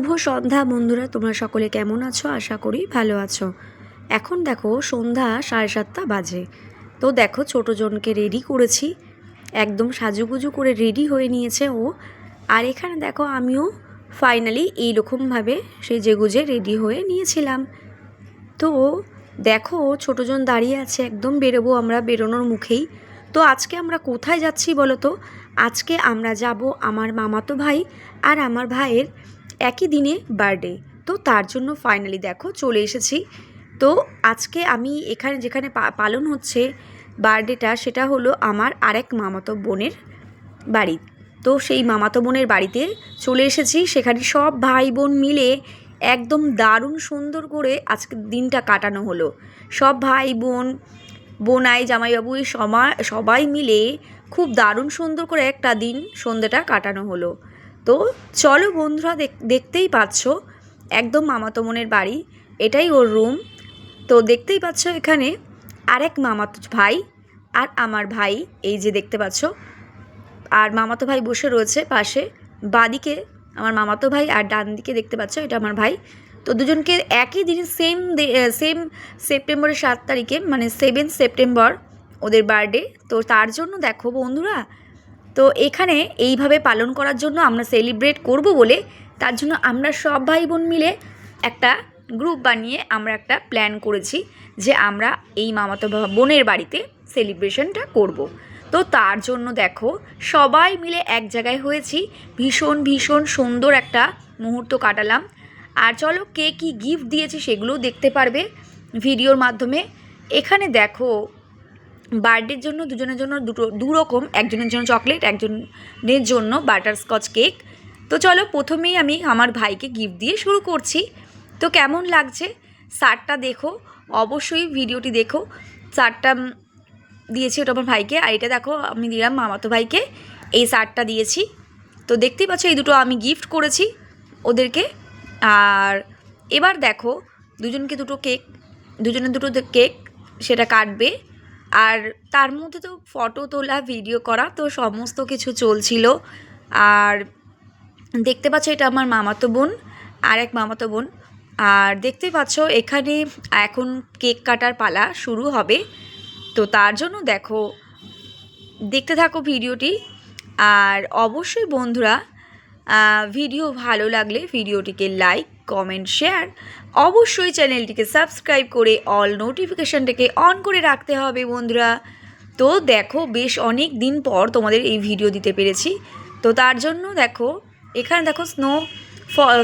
শুভ সন্ধ্যা বন্ধুরা, তোমরা সকলে কেমন আছো? আশা করি ভালো আছো। এখন দেখো, সন্ধ্যা সাড়ে সাতটা বাজে। তো দেখো ছোটো জনকে রেডি করেছি। একদম সাজুগুজু করে রেডি হয়ে নিয়েছে ও। আর এখানে দেখো, আমিও ফাইনালি এইরকমভাবে সেজে গুজে রেডি হয়ে নিয়েছিলাম। তো দেখো, ছোটোজন দাঁড়িয়ে আছে, একদম বেরোবো আমরা বেরোনোর মুখেই। তো আজকে আমরা কোথায় যাচ্ছি বলো তো? আজকে আমরা যাব আমার মামাতো ভাই আর আমার ভাইয়ের একই দিনে বার্থডে তো তার জন্য ফাইনালি দেখো চলে এসেছি। তো আজকে আমি এখানে যেখানে পালন হচ্ছে বার্থডেটা সেটা হলো আমার আরেক মামাতো বোনের বাড়ি। তো সেই মামাতো বোনের বাড়িতে চলে এসেছি। সেখানে সব ভাই বোন মিলে একদম দারুণ সুন্দর করে আজকে দিনটা কাটানো হলো। সব ভাই বোন, বোনাই, জামাইবাবু এই সমা- সবাই মিলে খুব দারুণ সুন্দর করে একটা দিন সন্ধ্যেটা কাটানো হলো। তো চলো বন্ধুরা দেখ- দেখতেই পাচ্ছ, একদম মামাতো বোনের বাড়ি, এটাই ওর রুম তো দেখতেই পাচ্ছ এখানে আরেক মামাতো ভাই আর আমার ভাই, এই যে দেখতে পাচ্ছ। আর মামাতো ভাই বসে রয়েছে পাশে, বাদিকে আমার মামাতো ভাই আর ডান দিকে দেখতে পাচ্ছ এটা আমার ভাই। তো দুজনকে একই দিনে সেম সেম সেপ্টেম্বরের সাত তারিখে মানে সেভেন সেপ্টেম্বর ওদের বার্থডে তো তার জন্য দেখো বন্ধুরা তো এখানে এইভাবে পালন করার জন্য আমরা সেলিব্রেট করব বলে তার জন্য আমরা সব ভাই বোন মিলে একটা গ্রুপ বানিয়ে আমরা একটা প্ল্যান করেছি যে আমরা এই মামাতো বোনের বাড়িতে সেলিব্রেশনটা করব। তো তার জন্য দেখো সবাই মিলে এক জায়গায় হয়েছি, ভীষণ ভীষণ সুন্দর একটা মুহূর্ত কাটালাম আর চলো কে কী গিফট দিয়েছে সেগুলোও দেখতে পারবে ভিডিওর মাধ্যমে এখানে দেখো বার্থডের জন্য দুজনের জন্য দুটো দু রকম একজনের জন্য চকলেট একজনের জন্য বাটারস্কচ কেক। তো চলো প্রথমেই আমি আমার ভাইকে গিফট দিয়ে শুরু করছি। তো কেমন লাগছে? শার্টটা দেখো অবশ্যই ভিডিওটি দেখো। উম, দিয়েছি ওটা আমার ভাইকে। আর এটা দেখো আমি দিলাম মামাতো ভাইকে। এই শার্টটা দিয়েছি। তো দেখতেই পাচ্ছ এই দুটো আমি গিফট করেছি ওদেরকে। আর এবার দেখো দুজনকে দুটো কেক দুজনের দুটো কেক সেটা কাটবে। আর তার মধ্যে তো ফটো তোলা ভিডিও করা তো সমস্ত কিছু চলছিল। আর দেখতে পাচ্ছ এটা আমার মামাতো বোন আর এক মামাতো বোন। আর দেখতে পাচ্ছ এখানে এখন কেক কাটার পালা শুরু হবে। তো তার জন্য দেখো, দেখতে থাকো ভিডিওটি। আর অবশ্যই বন্ধুরা ভিডিও ভালো লাগলে ভিডিওটিকে লাইক কমেন্ট শেয়ার অবশ্যই চ্যানেলটিকে সাবস্ক্রাইব করে অল নোটিফিকেশানটাকে অন করে রাখতে হবে বন্ধুরা। তো দেখো, বেশ অনেক দিন পর তোমাদের এই ভিডিও দিতে পেরেছি। তো তার জন্য দেখো, এখানে দেখো স্নো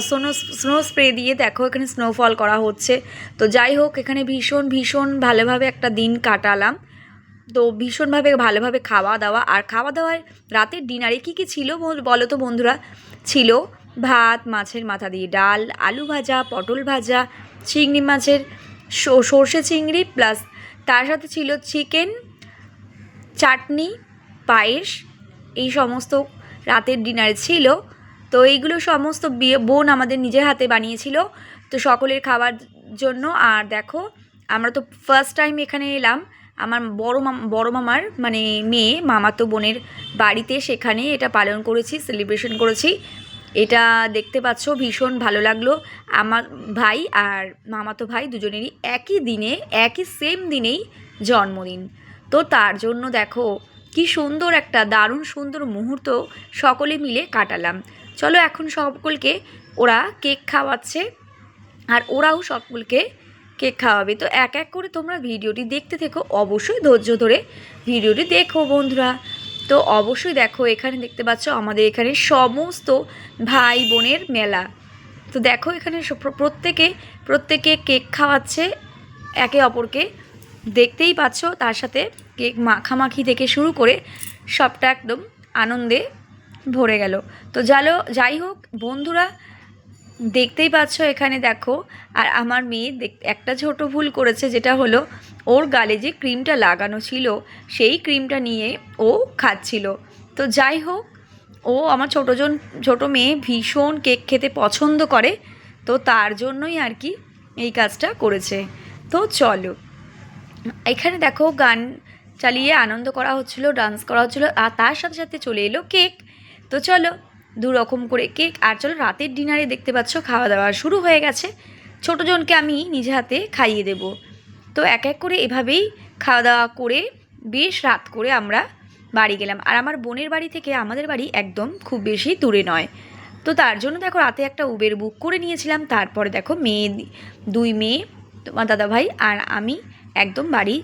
স্নো স্নো স্প্রে দিয়ে দেখো এখানে স্নোফল করা হচ্ছে। তো যাই হোক, এখানে ভীষণ ভীষণ ভালোভাবে একটা দিন কাটালাম। তো ভীষণভাবে ভালোভাবে খাওয়া দাওয়া, আর খাওয়া দাওয়ায় রাতের ডিনারে কী কী ছিল বলো তো বন্ধুরা? ছিল ভাত, মাছের মাথা দিয়ে ডাল, আলু ভাজা, পটল ভাজা, চিংড়ি মাছের সর্ষে চিংড়ি, প্লাস তার সাথে ছিল চিকেন, চাটনি, পায়েস, এই সমস্ত রাতের ডিনার ছিল। তো এইগুলো সমস্ত বিয়ে বোন আমাদের নিজের হাতে বানিয়েছিল। তো সকলের খাবার জন্য, আর দেখো, আমরা তো ফার্স্ট টাইম এখানে এলাম। আমার বড় মাম, বড় মামার মানে মেয়ে, মামাতো বোনের বাড়িতে সেখানে এটা পালন করেছি সেলিব্রেশন করেছি। এটা দেখতে পাচ্ছ, ভীষণ ভালো লাগল। আমার ভাই আর মামাতো ভাই দুজনেরই একই দিনে, একই সেম দিনেই জন্মদিন। তো তার জন্য দেখো, কি সুন্দর একটা, দারুণ সুন্দর মুহূর্ত সকলে মিলে কাটালাম। চলো এখন সকলকে, ওরা কেক খাওয়াচ্ছে আর ওরাও সকলকে কেক খাওয়াবে। তো এক এক করে তোমরা ভিডিওটি দেখতে থেকো, অবশ্যই ধৈর্য ধরে ভিডিওটি দেখো বন্ধুরা। তো অবশ্যই দেখো, এখানে দেখতে পাচ্ছ আমাদের এখানে সমস্ত ভাই বোনের মেলা। তো দেখো এখানে প্রত্যেকে প্রত্যেকে কেক খাওয়াচ্ছে, একে অপরকে। দেখতেই পাচ্ছ তার সাথে কেক মাখামাখি থেকে শুরু করে সবটা একদম আনন্দে ভরে গেল। তো যালো, যাই হোক, বন্ধুরা দেখতেই পাচ্ছ এখানে দেখো, আর আমার মেয়ে একটা ছোট ভুল করেছে, যেটা হলো ওর গালে যে ক্রিমটা লাগানো ছিল, সেই ক্রিমটা নিয়ে ও খাচ্ছিল। তো যাই হোক, ও আমার ছোটোজন ছোট মেয়ে ভীষণ কেক খেতে পছন্দ করে, তো তার জন্যই আর কি এই কাজটা করেছে। তো চলো, এখানে দেখো গান চালিয়ে আনন্দ করা হচ্ছিল ডান্স করা হচ্ছিল, আর তার সাথে সাথে চলে এলো কেক। তো চলো দু রকম করে কেক। আর চলো রাতের ডিনারে দেখতে পাচ্ছ খাওয়া দাওয়া শুরু হয়ে গেছে। ছোটো জনকে আমি নিজে হাতে খাইয়ে দেব। তো এক এক করে এভাবেই খাওয়া দাওয়া করে বেশ রাত করে আমরা বাড়ি গেলাম। আর আমার বোনের বাড়ি থেকে আমাদের বাড়ি একদম খুব বেশি দূরে নয়। তো তার জন্য দেখো রাতে একটা উবের বুক করে নিয়েছিলাম। তারপরে দেখো মেয়ে, দুই মেয়ে, তোমার দাদা ভাই আর আমি একদম বাড়ি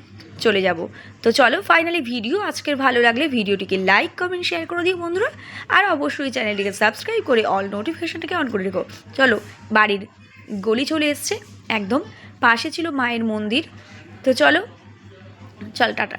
চলে যাব। তো চলো ফাইনালি ভিডিও আজকের ভালো লাগলে ভিডিওটিকে লাইক কমেন্ট শেয়ার করে দিও বন্ধুরা। আর অবশ্যই চ্যানেলটিকে সাবস্ক্রাইব করে অল নোটিফিকেশানটাকে অন করে রেখো। চলো, বাড়ির গলি চলে এসছে, একদম পাশে ছিল মায়ের মন্দির। তো চলো, চল, টাটা।